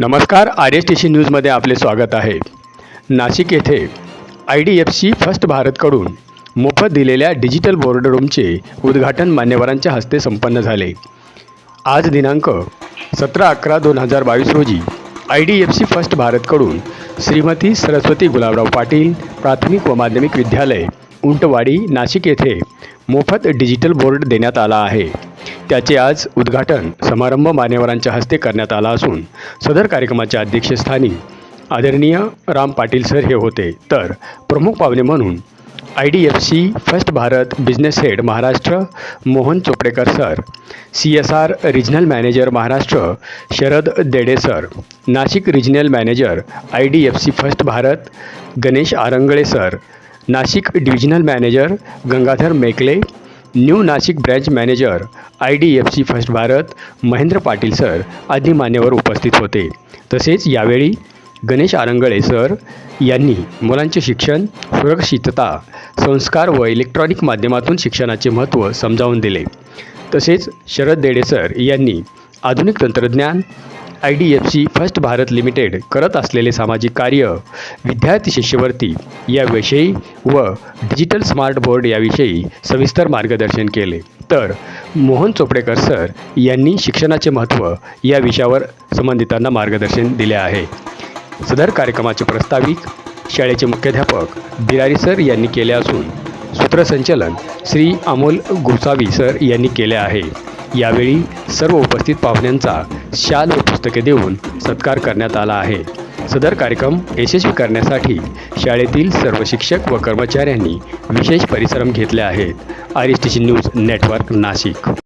नमस्कार R S T C न्यूजमध्ये आपले स्वागत आहे. नाशिक येथे I D F C first भारतकडून मोफत दिलेल्या डिजिटल बोर्ड रूमचे उद्घाटन मान्यवरांच्या हस्ते संपन्न झाले. आज दिनांक सतरा अकरा दोन हजार बावीस रोजी I D F C first भारतकडून Shrimati Saraswati Gulabrao Patil प्राथमिक व माध्यमिक विद्यालय उंटवाडी नाशिक येथे मोफत डिजिटल बोर्ड देण्यात आला आहे. त्याचे आज उद्घाटन समारंभ मान्यवरांच्या हस्ते करण्यात आला असून सदर कार्यक्रमाच्या अध्यक्षस्थानी आदरणीय राम पाटील सर हे होते. तर प्रमुख पाहुणे म्हणून I D F C first Bharat business head Maharashtra Mohan Chopdekar sir C S R regional manager Maharashtra Sharad Dede sir Nashik regional manager I D F C first Bharat Ganesh Arangale sir Nashik divisional manager Gangadhar Mekle new Nashik branch manager I D F C first Bharat Mahendra Patil sir आदी मान्यवर उपस्थित होते. तसेच यावेळी Ganesh Arangale sir यांनी मुलांचे शिक्षण सुरक्षितता संस्कार व इलेक्ट्रॉनिक माध्यमातून शिक्षणाचे महत्त्व समजावून दिले. तसेच शरद देडे सर यांनी आधुनिक तंत्रज्ञान I D F C first Bharat limited करत असलेले सामाजिक कार्य विद्यार्थी शिष्यवृत्ती याविषयी व डिजिटल स्मार्ट बोर्ड याविषयी सविस्तर मार्गदर्शन केले. तर मोहन चोपडेकर सर यांनी शिक्षणाचे महत्त्व या विषयावर संबंधितांना मार्गदर्शन दिले आहे. सदर कार्यक्रमाचे प्रस्ताविक शाळेचे मुख्याध्यापक बिरारी सर यांनी केले असून सूत्रसंचलन श्री अमोल गोसावी सर यांनी केले आहे. यावेळी सर्व उपस्थित पाहुण्यांचा शाल व पुस्तके देऊन सत्कार करण्यात आला आहे. सदर कार्यक्रम यशस्वी करण्यासाठी शाळेतील सर्व शिक्षक व कर्मचाऱ्यांनी विशेष परिश्रम घेतले आहेत. R S T C news network Nashik.